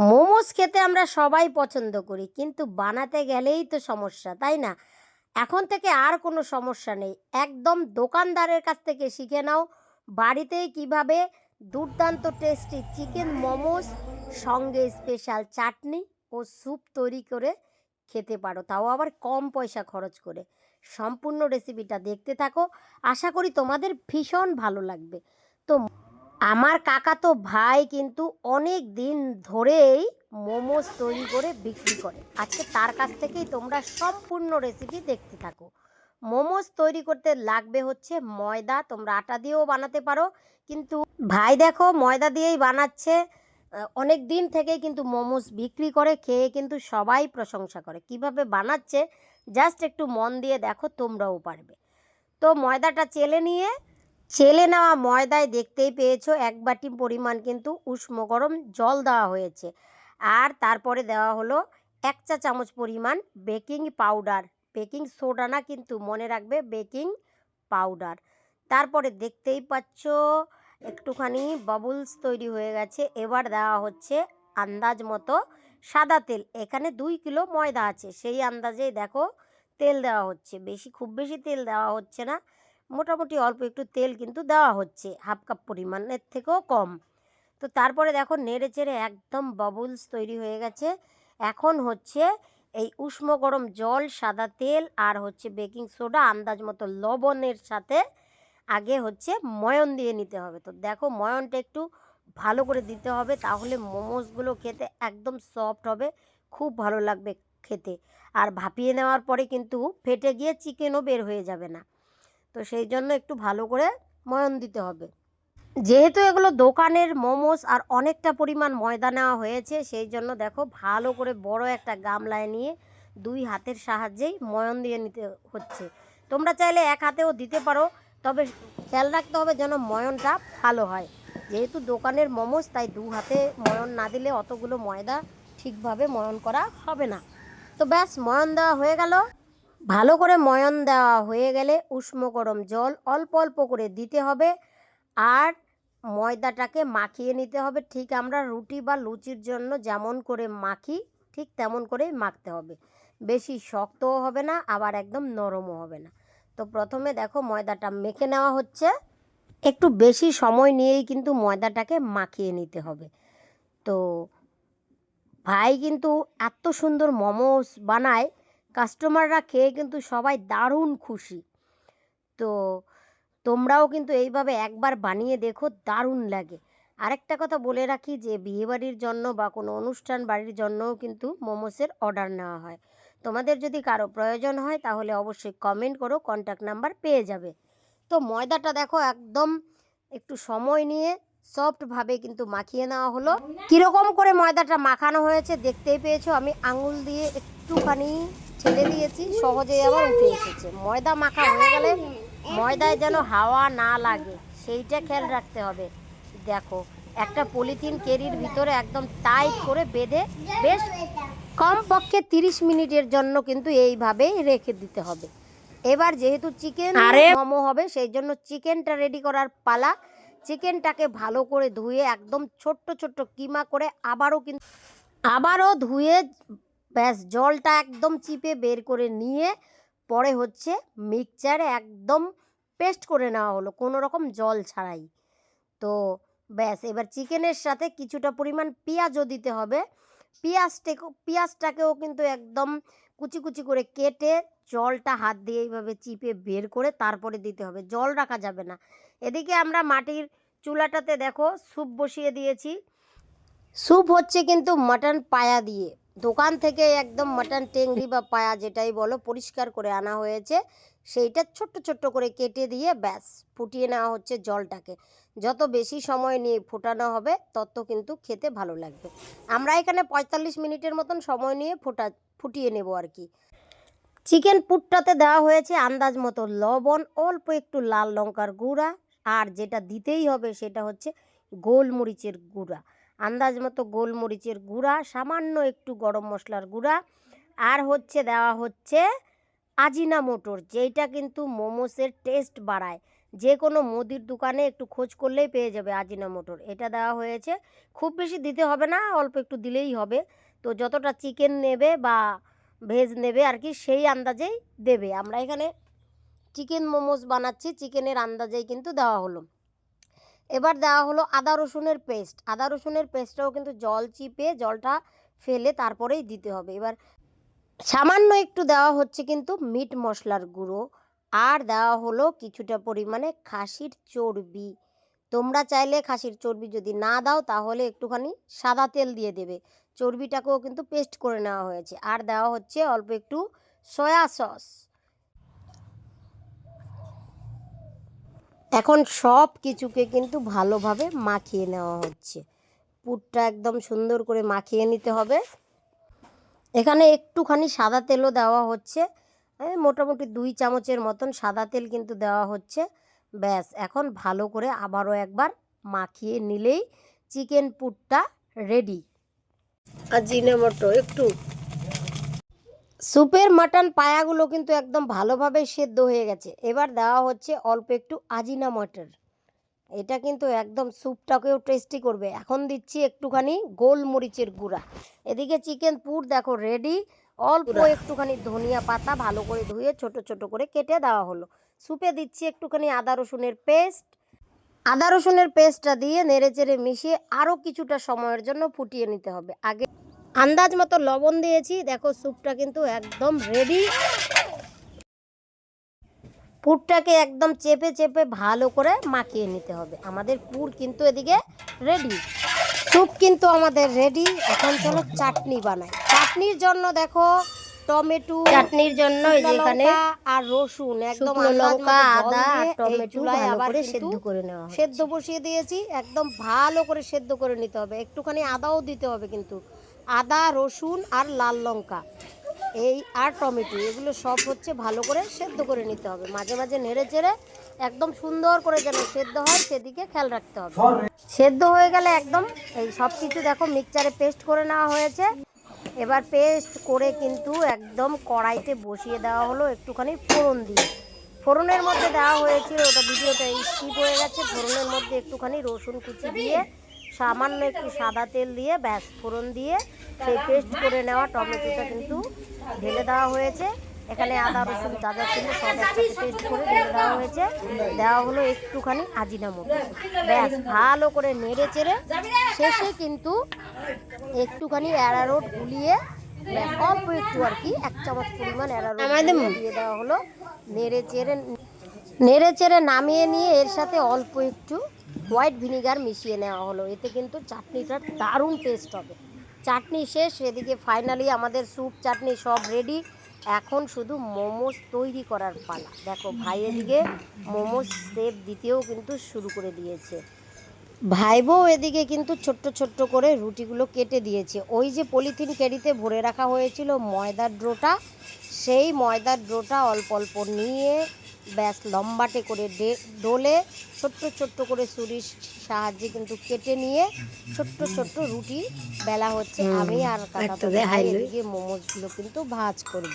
মোমোস খেতে আমরা সবাই পছন্দ করি, কিন্তু বানাতে গেলেই তো সমস্যা, তাই না? এখন থেকে আর কোনো সমস্যা নেই। একদম দোকানদারের কাছ থেকে শিখে নাও বাড়িতে কীভাবে দুর্দান্ত টেস্টি চিকেন মোমোস, সঙ্গে স্পেশাল চাটনি ও স্যুপ তৈরি করে খেতে পারো। তাও আবার কম পয়সা খরচ করে। সম্পূর্ণ রেসিপিটা দেখতে থাকো। আশা করি তোমাদের ভীষণ ভালো লাগবে। তো আমার কাকা তো ভাই কিন্তু অনেক দিন ধরেই মোমোস তৈরি করে বিক্রি করে। আজকে তার কাছ থেকেই তোমরা সম্পূর্ণ রেসিপি দেখতে থাকো। মোমোস তৈরি করতে লাগবে হচ্ছে ময়দা, তোমরা আটা দিয়েও বানাতে পারো। কিন্তু ভাই দেখো, ময়দা দিয়েই বানাচ্ছে। অনেক দিন থেকেই কিন্তু মোমোস বিক্রি করে, খেয়ে কিন্তু সবাই প্রশংসা করে। কীভাবে বানাচ্ছে, জাস্ট একটু মন দিয়ে দেখো, তোমরাও পারবে। তো ময়দাটা চেলে নিয়ে চেলে নেওয়া ময়দায় দেখতেই পেয়েছ এক বাটি পরিমাণ কিন্তু উষ্ণ গরম জল দেওয়া হয়েছে। আর তারপরে দেওয়া হলো এক চা চামচ পরিমাণ বেকিং পাউডার। বেকিং সোডা না কিন্তু মনে রাখবে বেকিং পাউডার। তারপরে দেখতেই পাচ্ছ একটুখানি বাবুলস তৈরি হয়ে গেছে। এবার দেওয়া হচ্ছে আন্দাজ মতো সাদা তেল। এখানে দুই কিলো ময়দা আছে। সেই আন্দাজেই দেখো তেল দেওয়া হচ্ছে। বেশি, খুব বেশি তেল দেওয়া হচ্ছে না। মোটামুটি অল্প একটু তেল কিন্তু দেওয়া হচ্ছে। হাফ কাপ পরিমাণের থেকেও কম। তো তারপরে দেখো নেড়ে চেড়ে একদম বাবুলস তৈরি হয়ে গেছে। এখন হচ্ছে এই উষ্ণ গরম জল, সাদা তেল আর হচ্ছে বেকিং সোডা আন্দাজ মতো লবণের সাথে আগে হচ্ছে ময়ন দিয়ে নিতে হবে। তো দেখো ময়নটা একটু ভালো করে দিতে হবে তাহলে মোমোসগুলো খেতে একদম সফট হবে, খুব ভালো লাগবে খেতে। আর ভাপিয়ে নেওয়ার পরে কিন্তু ফেটে গিয়ে চিকেনও বের হয়ে যাবে না। তো সেই জন্য একটু ভালো করে ময়ন দিতে হবে। যেহেতু এগুলো দোকানের মোমোস আর অনেকটা পরিমাণ ময়দা নেওয়া হয়েছে, সেই জন্য দেখো ভালো করে বড় একটা গামলায় নিয়ে দুই হাতের সাহায্যেই ময়ন দিয়ে নিতে হচ্ছে। তোমরা চাইলে এক হাতেও দিতে পারো, তবে খেয়াল রাখতে হবে যেন ময়নটা ভালো হয়। যেহেতু দোকানের মোমোস, তাই দু হাতে ময়ন না দিলে অতগুলো ময়দা ঠিকভাবে ময়ন করা হবে না। তো ব্যাস, ময়ন দেওয়া হয়ে গেল। ভালো করে ময়ন দেওয়া হয়ে গেলে উষ্ণ গরম জল অল্প অল্প করে দিতে হবে। আর ময়দাটাকে মাখিয়ে নিতে হবে। ঠিক আমরা রুটি বা লুচির জন্য যেমন করে মাখি, ঠিক তেমন করেই মাখতে হবে। বেশি শক্তও হবে না, আবার একদম নরমও হবে না। তো প্রথমে দেখো ময়দাটা মেখে নেওয়া হচ্ছে। একটু বেশি সময় নিয়েই কিন্তু ময়দাটাকে মাখিয়ে নিতে হবে। তো ভাই কিন্তু এত সুন্দর মোমোস বানায় কাস্টমাররা খেয়ে কিন্তু সবাই দারুণ খুশি। তো তোমরাও কিন্তু এইভাবে একবার বানিয়ে দেখো, দারুণ লাগে। আরেকটা কথা বলে রাখি যে, বিয়েবাড়ির জন্য বা কোনো অনুষ্ঠান বাড়ির জন্যও কিন্তু মোমোসের অর্ডার নেওয়া হয়। তোমাদের যদি কারও প্রয়োজন হয়, তাহলে অবশ্যই কমেন্ট করো কন্ট্যাক্ট নাম্বার পেয়ে যাবে। তো ময়দাটা দেখো একদম একটু সময় নিয়ে সফটভাবে কিন্তু মাখিয়ে নেওয়া হলো। কীরকম করে ময়দাটা মাখানো হয়েছে দেখতেই পেয়েছ? আমি আঙুল দিয়ে একটুখানি ঠেলে দিয়েছি সহজেই আবার উঠে এসেছে। ময়দা মাখা হয়ে গেলে ময়দায় যেন হাওয়া না লাগে সেইটা খেয়াল রাখতে হবে। দেখো একটা পলিথিন কেরির ভিতরে একদম টাইট করে বেঁধে বেশ কমপক্ষে তিরিশ মিনিটের জন্য কিন্তু এইভাবেই রেখে দিতে হবে। এবার যেহেতু চিকেন আরে! মোমো হবে সেই জন্য চিকেনটা রেডি করার পালা। চিকেনটাকে ভালো করে ধুয়ে একদম ছোট্ট ছোট্ট কিমা করে আবারও কিন্তু আবারও ধুয়ে ব্যাস, জলটা একদম চিপে বের করে নিয়ে পরে হচ্ছে মিক্সচারে একদম পেস্ট করে নেওয়া হলো, কোনো রকম জল ছাড়াই। তো ব্যাস, এবার চিকেনের সাথে কিছুটা পরিমাণ পেঁয়াজও দিতে হবে। পেঁয়াজটাকে পেঁয়াজটাকেও কিন্তু একদম কুচি কুচি করে কেটে জলটা হাত দিয়ে এইভাবে চিপে বের করে তারপরে দিতে হবে। জল রাখা যাবে না। এদিকে আমরা মাটির চুলাটাতে দেখো, স্যুপ বসিয়ে দিয়েছি। স্যুপ হচ্ছে কিন্তু মাটন পায়া দিয়ে। দোকান থেকে একদম মাটন টেংরি বা পায়া যেটাই বলো পরিষ্কার করে আনা হয়েছে, সেইটা ছোট্ট ছোট্ট করে কেটে দিয়ে ব্যাস ফুটিয়ে নেওয়া হচ্ছে জলটাকে। যত বেশি সময় নিয়ে ফোটানো হবে, তত কিন্তু খেতে ভালো লাগবে। আমরা এখানে পঁয়তাল্লিশ মিনিটের মতন সময় নিয়ে ফোটা, ফুটিয়ে নেব আর কি। চিকেন পুটটাতে দেওয়া হয়েছে আন্দাজ মতো লবণ, অল্প একটু লাল লঙ্কার গুঁড়া, আর যেটা দিতেই হবে সেটা হচ্ছে গোলমরিচের গুঁড়া। আন্দাজ মতো গোলমরিচের গুঁড়া, সামান্য একটু গরম মশলার গুঁড়া। আর হচ্ছে দেওয়া হচ্ছে আজিনা মোটর, যেইটা কিন্তু মোমোসের টেস্ট বাড়ায়। যে কোনো মুদির দোকানে একটু খোঁজ করলেই পেয়ে যাবে আজিনা মোটর। এটা দেওয়া হয়েছে। খুব বেশি দিতে হবে না, অল্প একটু দিলেই হবে। তো যতটা চিকেন নেবে বা ভেজ নেবে আর কি, সেই আন্দাজেই দেবে। আমরা এখানে চিকেন মোমোস বানাচ্ছি, চিকেনের আন্দাজেই কিন্তু দেওয়া হলো। এবার দেওয়া হলো আদা রসুনের পেস্ট। আদা রসুনের পেস্টটাও কিন্তু জল চিপে জলটা ফেলে তারপরেই দিতে হবে। এবার সামান্য একটু দেওয়া হচ্ছে কিন্তু মিট মশলার গুঁড়ো। আর দেওয়া হলো কিছুটা পরিমাণে খাসির চর্বি। তোমরা চাইলে খাসির চর্বি যদি না দাও, তাহলে একটুখানি সাদা তেল দিয়ে দেবে। চর্বিটাকেও কিন্তু পেস্ট করে নেওয়া হয়েছে। আর দেওয়া হচ্ছে অল্প একটু সয়া সস। এখন সব কিছুকে কিন্তু ভালোভাবে মাখিয়ে নেওয়া হচ্ছে। পুরটা একদম সুন্দর করে মাখিয়ে নিতে হবে। এখানে একটুখানি সাদা তেলও দেওয়া হচ্ছে। মোটামুটি দুই চামচের মতন সাদা তেল কিন্তু দেওয়া হচ্ছে। ব্যাস, এখন ভালো করে আবারও একবার মাখিয়ে নিলেই চিকেন পুরটা রেডি। আজিনামোটো একটু স্যুপের মাটন পায়াগুলো কিন্তু একদম ভালোভাবে সেদ্ধ হয়ে গেছে। এবার দেওয়া হচ্ছে অল্প একটু আজিনা মটর। এটা কিন্তু একদম স্যুপটাকেও টেস্টি করবে। এখন দিচ্ছি একটুখানি গোলমরিচের গুঁড়া। এদিকে চিকেন পুর দেখো রেডি অল্প একটুখানি ধনিয়া পাতা ভালো করে ধুয়ে ছোট ছোট করে কেটে দেওয়া হলো। স্যুপে দিচ্ছি একটুখানি আদা রসুনের পেস্ট আদা রসুনের পেস্টটা দিয়ে নেড়ে চেড়ে মিশিয়ে আরও কিছুটা সময়ের জন্য ফুটিয়ে নিতে হবে। আগে আন্দাজ মতো লবণ দিয়েছি। দেখো স্যুপটা কিন্তু একদম রেডি পুরটাকে একদম চেপে চেপে ভালো করে মাখিয়ে নিতে হবে। আমাদের পুর কিন্তু এদিকে রেডি স্যুপ কিন্তু আমাদের রেডি এখন চলো চাটনি বানাই। চাটনির জন্য দেখো টমেটো চাটনির জন্য এই যে এখানে আর রসুন একদম লঙ্কা আদা আর টমেটো ভালো করে সেদ্ধ করে নেওয়া সেদ্ধ বসিয়ে দিয়েছি। একদম ভালো করে সেদ্ধ করে নিতে হবে। একটুখানি আদাও দিতে হবে কিন্তু। আদা, রসুন আর লাল লঙ্কা। এই আর টমেটো, এগুলো সব হচ্ছে ভালো করে সেদ্ধ করে নিতে হবে। মাঝে মাঝে নেড়ে চেড়ে একদম সুন্দর করে যেন সেদ্ধ হয়, সেদিকে খেয়াল রাখতে হবে। সেদ্ধ হয়ে গেলে একদম এই সব কিছু দেখো মিক্সচারে পেস্ট করে নেওয়া হয়েছে। এবার পেস্ট করে কিন্তু একদম কড়াইতে বসিয়ে দেওয়া হলো একটুখানি ফোড়ন দিয়ে। ফোড়নের মধ্যে দেওয়া হয়েছিল ওটা ভিডিওটা স্কিপ হয়ে গেছে। ফোড়নের মধ্যে একটুখানি রসুন কুচি দিয়ে সামান্য একটু সাদা তেল দিয়ে ব্যাস ফোড়ন দিয়ে সেই পেস্ট করে নেওয়া টমেটোটা কিন্তু ঢেলে দেওয়া হয়েছে। এখানে আদা রসুন যা ছিল সব একসাথে পেস্ট করে ঢেলে দেওয়া হয়েছে। দেওয়া হলো একটুখানি আজিনা মতো। ব্যাস ভালো করে নেড়ে চেড়ে শেষে কিন্তু একটুখানি অ্যারারোট গুলিয়ে অল্প একটু আর কি এক চামচ পরিমাণ অ্যারারোট দিয়ে দেওয়া হলো। নেড়ে চেড়ে নেড়ে চেড়ে নামিয়ে নিয়ে এর সাথে অল্প একটু হোয়াইট ভিনিগার মিশিয়ে নেওয়া হলো। এতে কিন্তু চাটনিটার দারুণ টেস্ট হবে। চাটনি শেষ, এদিকে ফাইনালি আমাদের স্যুপ চাটনি সব রেডি এখন শুধু মোমোস তৈরি করার পালা। দেখো ভাই এদিকে মোমোস শেপ দিতেও কিন্তু শুরু করে দিয়েছে। ভাই বউ এদিকে কিন্তু ছোট্ট ছোট্ট করে রুটিগুলো কেটে দিয়েছে। ওই যে পলিথিন ক্যারিতে ভরে রাখা হয়েছিল ময়দার ডোটা, সেই ময়দার ডোটা অল্প অল্প নিয়ে ব্যাস লম্বাটে করে ডোলে ছোট্ট ছোট্ট করে ছুরির সাহায্যে কিন্তু কেটে নিয়ে ছোট্ট ছোট্ট রুটি বেলা হচ্ছে। আমি আর এদিকে মোমোসগুলো কিন্তু ভাজ করব।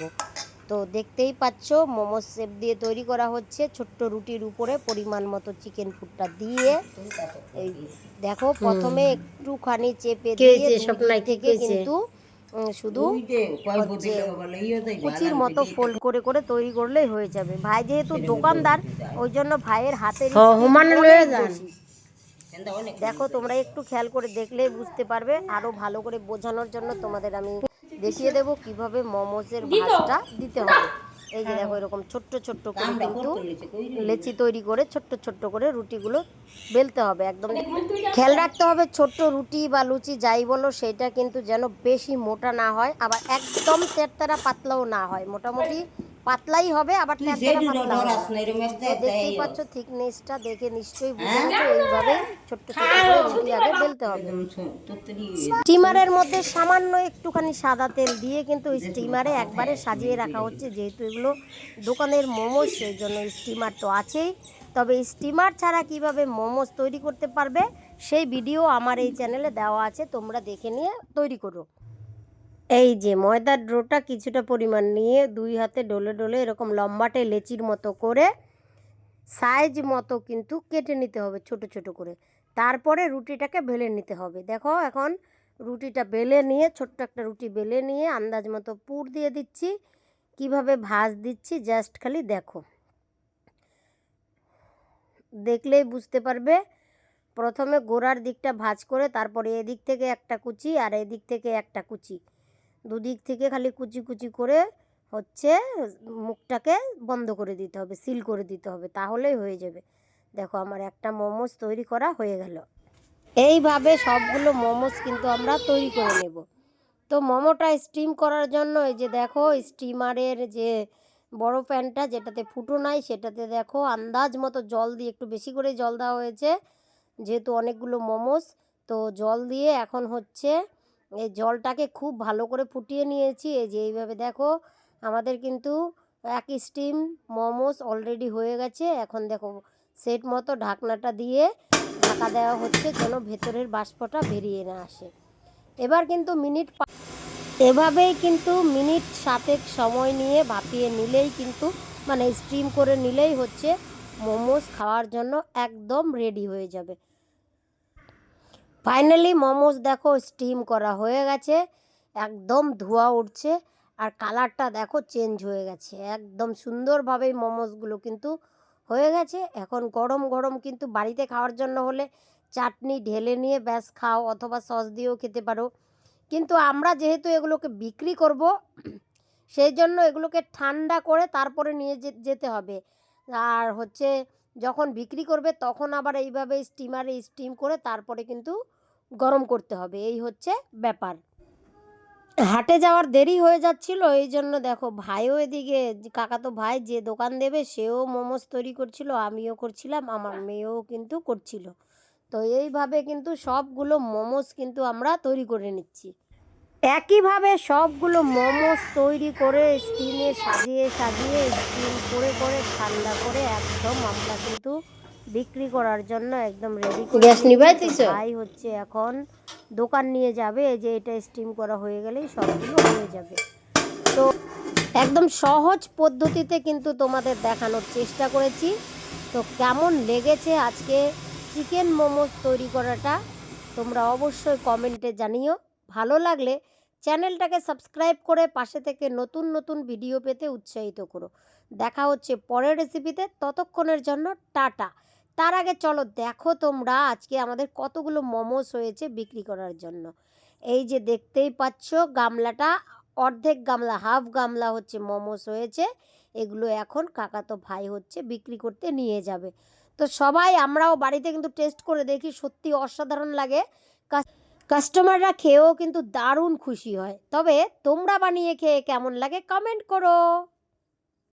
তো দেখতেই পাচ্ছ মোমোস শেপ দিয়ে তৈরি করা হচ্ছে। ছোট্ট রুটির উপরে পরিমাণ মতো চিকেন ফুডটা দিয়ে এই দেখো প্রথমে একটুখানি চেপে দিয়ে থেকে কিন্তু শুধু হচ্ছে কুচির মতো ফোল্ড করে করে তৈরি করলেই হয়ে যাবে। ভাই যেহেতু দোকানদার ওই জন্য ভাইয়ের হাতে দেখো তোমরা একটু খেয়াল করে দেখলেই বুঝতে পারবে। আরও ভালো করে বোঝানোর জন্য তোমাদের আমি দেখিয়ে দেবো কীভাবে মোমোজের ভাতটা দিতে হবে। এই যে দেখো এরকম ছোট্ট ছোট্ট করে কিন্তু লেচি তৈরি করে ছোট্ট ছোট্ট করে রুটিগুলো বেলতে হবে একদম। খেয়াল রাখতে হবে ছোট্ট রুটি বা লুচি যাই বলো সেটা কিন্তু যেন বেশি মোটা না হয় আবার একদম তেরতারা পাতলাও না হয়। মোটামুটি পাতলাই হবে আবার। দেখতেই পাচ্ছ থিকনেসটা দেখে নিশ্চয়ই বুঝে এইভাবে ছোট্ট ছোট্ট আগে বেলতে হবে। স্টিমারের মধ্যে সামান্য একটুখানি সাদা তেল দিয়ে কিন্তু স্টিমারে একবারে সাজিয়ে রাখা হচ্ছে যেহেতু এগুলো দোকানের মোমোজ সেই জন্য স্টিমার তো আছেই। তবে স্টিমার ছাড়া কীভাবে মোমোজ তৈরি করতে পারবে সেই ভিডিও আমার এই চ্যানেলে দেওয়া আছে তোমরা দেখে নিয়ে তৈরি করো। এই যে ময়দার ডোটা কিছুটা পরিমাণ নিয়ে দুই হাতে ডলে ডলে এরকম লম্বাটে লেচির মতো করে সাইজ মতো কিন্তু কেটে নিতে হবে ছোট ছোট করে। তারপরে রুটিটাকে বেলে নিতে হবে। দেখো এখন রুটিটা বেলে নিয়ে, ছোট্ট একটা রুটি বেলে নিয়ে আন্দাজ মতো পুর দিয়ে দিচ্ছি। কীভাবে ভাজ দিচ্ছি জাস্ট খালি দেখো। দেখলেই বুঝতে পারবে। প্রথমে গোড়ার দিকটা ভাজ করে তারপরে এদিক থেকে একটা কুচি আর এদিক থেকে একটা কুচি। দুদিক থেকে খালি কুচি কুচি করে হচ্ছে মুখটাকে বন্ধ করে দিতে হবে সিল করে দিতে হবে, তাহলেই হয়ে যাবে। দেখো আমার একটা মোমোস তৈরি করা হয়ে গেল। এইভাবে সবগুলো মোমোস কিন্তু আমরা তৈরি করে নেব। তো মোমোটা স্টিম করার জন্য এই যে দেখো স্টিমারের যে বড় প্যানটা যেটাতে ফুটো নাই, সেটাতে দেখো আন্দাজ মতো জল দিয়ে একটু বেশি করে জল দেওয়া হয়েছে, যেহেতু অনেকগুলো মোমোস, তো জল দিয়ে এখন হচ্ছে এই জলটাকে খুব ভালো করে ফুটিয়ে নিয়েছি। এই যে এইভাবে দেখো, আমাদের কিন্তু এক স্টিম মোমোস অলরেডি হয়ে গেছে। এখন দেখো সেট মতো ঢাকনাটা দিয়ে ঢাকা দেওয়া হচ্ছে যেন ভেতরের বাষ্পটা বেরিয়ে না আসে। এবার কিন্তু মিনিট এভাবেই কিন্তু মিনিট সাতেক সময় নিয়ে ভাপিয়ে নিলেই কিন্তু মানে স্টিম করে নিলেই হচ্ছে মোমোস খাওয়ার জন্য একদম রেডি হয়ে যাবে। ফাইনালি মোমোস দেখো স্টিম করা হয়ে গেছে। একদম ধোয়া উঠছে। আর কালারটা দেখো চেঞ্জ হয়ে গেছে। একদম সুন্দরভাবেই মোমোসগুলো কিন্তু হয়ে গেছে। এখন গরম গরম কিন্তু বাড়িতে খাওয়ার জন্য হলে চাটনি ঢেলে নিয়ে ব্যাস খাও অথবা সস দিয়েও খেতে পারো। কিন্তু আমরা যেহেতু এগুলোকে বিক্রি করব, সেই জন্য এগুলোকে ঠান্ডা করে তারপরে নিয়ে যেতে হবে। আর হচ্ছে, যখন বিক্রি করবে, তখন আবার এইভাবে স্টিমারে স্টিম করে তারপরে কিন্তু গরম করতে হবে, এই হচ্ছে ব্যাপার। হাটে যাওয়ার দেরি হয়ে যাচ্ছিল, এই জন্য দেখো ভাইও এদিকে কাকা তো ভাই যে দোকান দেবে সেও মোমোস তৈরি করছিল, আমিও করছিলাম, আমার মেয়েও কিন্তু করছিল। তো এইভাবে কিন্তু সবগুলো মোমোস কিন্তু আমরা তৈরি করে নিচ্ছি। একইভাবে সবগুলো মোমোস তৈরি করে স্টিমে সাজিয়ে সাজিয়ে স্টিম করে করে ঠান্ডা করে একদম আমরা কিন্তু বিক্রি করার জন্য একদম রেডি গ্যাস নিভাইতেছো? ভাই হচ্ছে এখন দোকান নিয়ে যাবে যে এটা স্টিম করা হয়ে গেলেই সবগুলো হয়ে যাবে। তো একদম সহজ পদ্ধতিতে কিন্তু তোমাদের দেখানোর চেষ্টা করেছি। তো কেমন লেগেছে আজকে চিকেন মোমোস তৈরি করাটা তোমরা অবশ্যই কমেন্টে জানিও। ভালো লাগলে চ্যানেলটাকে সাবস্ক্রাইব করে পাশে থেকে নতুন নতুন ভিডিও পেতে উৎসাহিত করো। দেখা হচ্ছে পরের রেসিপিতে ততক্ষণের জন্য টাটা। তার আগে চলো দেখো তোমরা আজকে আমাদের কতগুলো মোমোস হয়েছে বিক্রি করার জন্য। এই যে দেখতেই পাচ্ছ গামলাটা, অর্ধেক গামলা, হাফ গামলা হচ্ছে মোমোস হয়েছে। এগুলো এখন কাকাতো ভাই হচ্ছে বিক্রি করতে নিয়ে যাবে। তো সবাই আমরাও বাড়িতে কিন্তু টেস্ট করে দেখি, সত্যি অসাধারণ লাগে। কাস- কাস্টমাররা খেয়েও কিন্তু দারুণ খুশি হয়। তবে তোমরা বানিয়ে খেয়ে কেমন লাগে কমেন্ট করো।